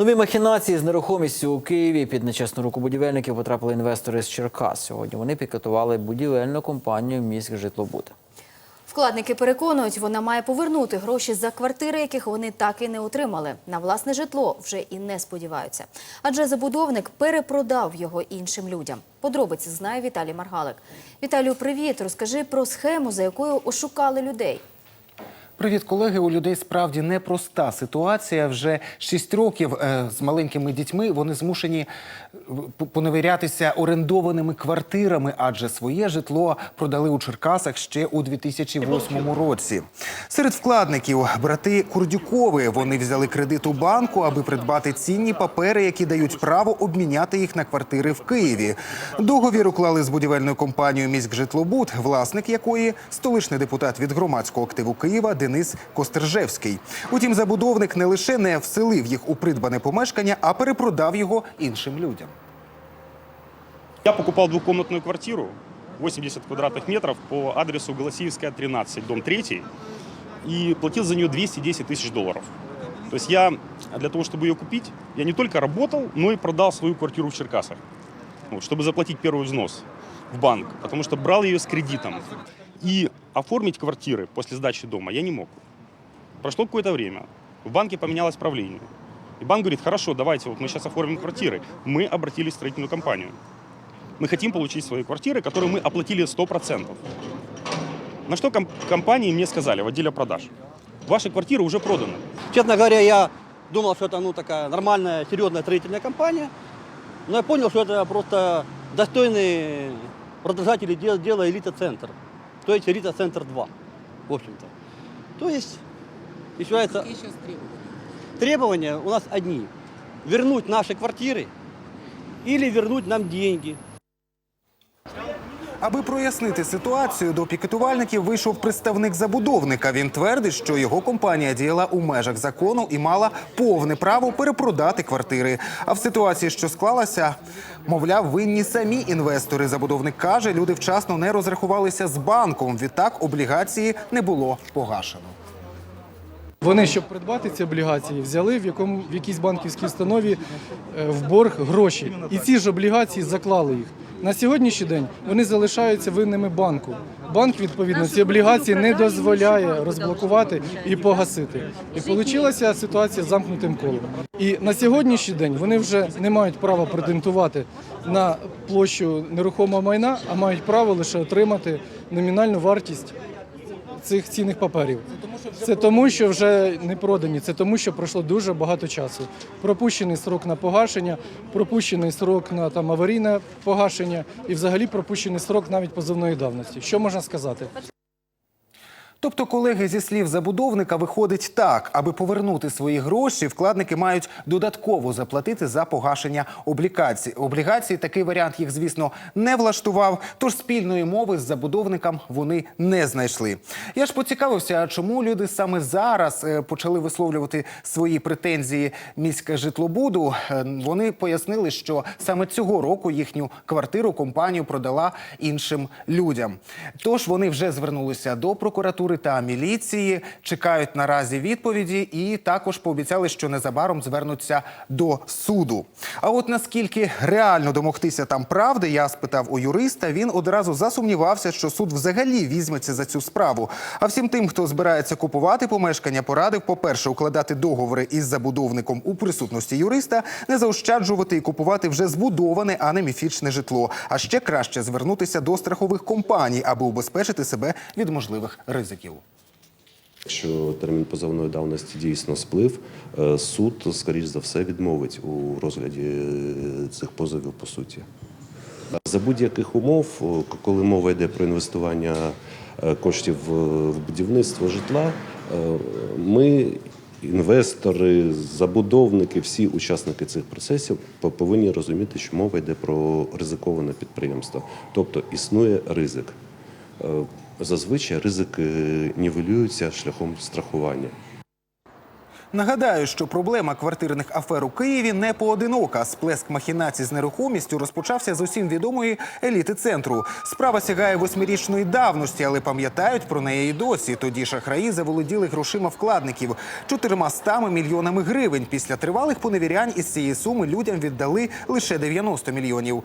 Нові махінації з нерухомістю у Києві під нечесну руку будівельників потрапили інвестори з Черкас. Сьогодні вони пікетували будівельну компанію міськ житлобуд. Вкладники переконують, вона має повернути гроші за квартири, яких вони так і не отримали. На власне житло вже і не сподіваються. Адже забудовник перепродав його іншим людям. Подробиці знає Віталій Маргалик. Віталію, привіт. Розкажи про схему, за якою ошукали людей. Привіт, колеги. У людей справді непроста ситуація. Вже 6 років е, з маленькими дітьми вони змушені е, поневірятися орендованими квартирами, адже своє житло продали у Черкасах ще у 2008 році. Серед вкладників брати Курдюкови. Вони взяли кредит у банку, аби придбати цінні папери, які дають право обміняти їх на квартири в Києві. Договір уклали з будівельною компанією «Міськжитлобуд», власник якої столичний депутат від громадського активу Києва Денис Костержевський. Утім, забудовник не лише не вселив їх у придбане помешкання, а перепродав його іншим людям. Я покупал двухкомнатную квартиру, 80 квадратных метров, по адресу Голосиевская, 13, дом 3, и платил за нее 210 тысяч долларов. То есть я для того, чтобы ее купить, я не только работал, но и продал свою квартиру в Черкасах, вот, чтобы заплатить первый взнос в банк, потому что брал ее с кредитом. И оформить квартиры после сдачи дома я не мог. Прошло какое-то время, в банке поменялось правление. И банк говорит, хорошо, давайте, вот мы сейчас оформим квартиры. Мы обратились в строительную компанию. Мы хотим получить свои квартиры, которые мы оплатили 100%. На что ком- компании мне сказали в отделе продаж. Ваши квартиры уже проданы. Честно говоря, я думал, что это ну, такая нормальная, серьезная строительная компания. Но я понял, что это просто достойные продолжатели дела, дела «Элита-центр». То есть «Элита-центр 2», в общем-то. То есть, считается, Какие сейчас требования? требования у нас одни. Вернуть наши квартиры или вернуть нам деньги. Аби прояснити ситуацію, до пікетувальників вийшов представник забудовника. Він твердить, що його компанія діяла у межах закону і мала повне право перепродати квартири. А в ситуації, що склалася, мовляв, винні самі інвестори. Забудовник каже, люди вчасно не розрахувалися з банком. Відтак облігації не було погашено. Вони, щоб придбати ці облігації, взяли в якому в якійсь банківській установі е, в борг гроші, і ці ж облігації заклали їх. На сьогоднішній день вони залишаються винними банку. Банк відповідно ці облігації не дозволяє розблокувати і погасити. І вийшла ситуація з замкнутим колом. І на сьогоднішній день вони вже не мають права претендувати на площу нерухомого майна, а мають право лише отримати номінальну вартість цих цінних паперів. Це тому, що вже не продані, це тому, що пройшло дуже багато часу. Пропущений срок на погашення, пропущений срок на там аварійне погашення і взагалі пропущений срок навіть позовної давності. Що можна сказати? Тобто, колеги, зі слів забудовника, виходить так, аби повернути свої гроші, вкладники мають додатково заплатити за погашення облігацій. Облігації такий варіант їх, звісно, не влаштував. Тож спільної мови з забудовником вони не знайшли. Я ж поцікавився, чому люди саме зараз е, почали висловлювати свої претензії міське житлобуду. Е, Вони пояснили, що саме цього року їхню квартиру компанію продала іншим людям. Тож вони вже звернулися до прокуратури та міліції, чекають наразі відповіді, і також пообіцяли, що незабаром звернуться до суду. А от наскільки реально домогтися там правди, я спитав у юриста. Він одразу засумнівався, що суд взагалі візьметься за цю справу. А всім тим, хто збирається купувати помешкання, порадив, по-перше, укладати договори із забудовником у присутності юриста, не заощаджувати і купувати вже збудоване, а не міфічне житло. А ще краще звернутися до страхових компаній, аби убезпечити себе від можливих ризиків. Якщо термін позовної давності дійсно сплив, е, суд, скоріш за все, відмовить у розгляді е, цих позовів по суті. За будь-яких умов, коли мова йде про інвестування е, коштів в будівництво житла, е, ми, інвестори, забудовники, всі учасники цих процесів по- повинні розуміти, що мова йде про ризиковане підприємство, тобто існує ризик. Зазвичай ризики нівелюються шляхом страхування. Нагадаю, що проблема квартирних афер у Києві не поодинока. Сплеск махінацій з нерухомістю розпочався з усім відомої еліти центру. Справа сягає восьмирічної давності, але пам'ятають про неї і досі. Тоді шахраї заволоділи грошима вкладників 400 мільйонами гривень. Після тривалих поневірянь із цієї суми людям віддали лише 90 мільйонів.